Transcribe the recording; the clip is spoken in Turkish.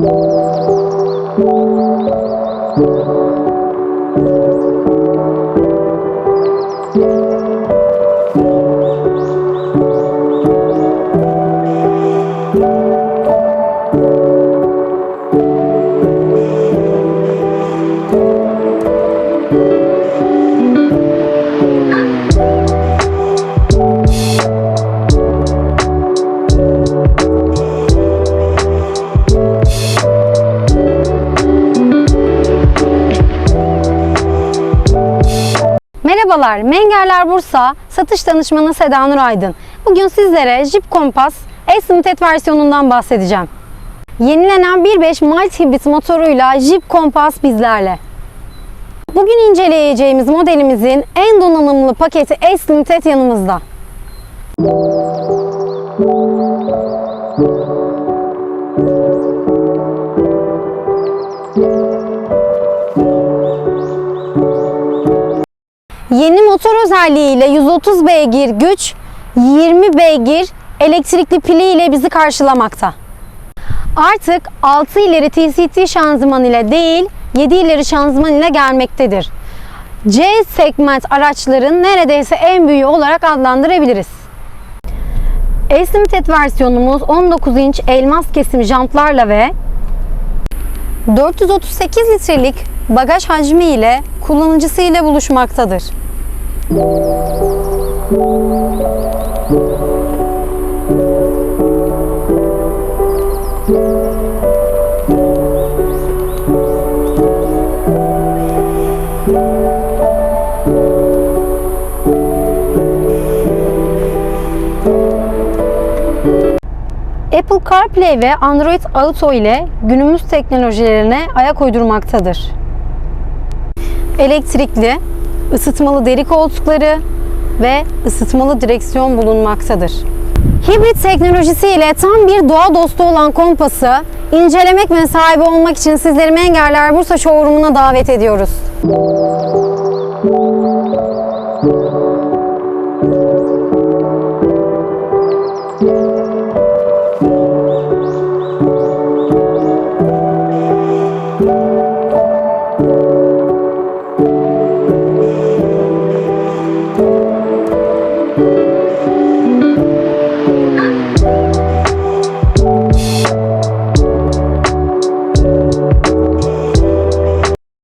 thank you Merhabalar, Mengerler Bursa satış danışmanı Seda Nur Aydın. Bugün sizlere Jeep Compass S Limited versiyonundan bahsedeceğim. Yenilenen 1.5 Mild Hybrid motoruyla Jeep Compass bizlerle. Bugün inceleyeceğimiz modelimizin en donanımlı paketi S Limited yanımızda. Yeni motor özelliğiyle 130 beygir güç, 20 beygir elektrikli pili ile bizi karşılamakta. Artık 6 ileri TCT şanzıman ile değil, 7 ileri şanzıman ile gelmektedir. C segment araçların neredeyse en büyüğü olarak adlandırabiliriz. S-Limited versiyonumuz 19 inç elmas kesim jantlarla ve 438 litrelik bagaj hacmi ile kullanıcısı ile buluşmaktadır. Apple CarPlay ve Android Auto ile günümüz teknolojilerine ayak uydurmaktadır. Elektrikli, ısıtmalı deri koltukları ve ısıtmalı direksiyon bulunmaktadır. Hibrit teknolojisi ile tam bir doğa dostu olan kompası incelemek ve sahibi olmak için sizleri Mengerler Bursa Showroom'una davet ediyoruz.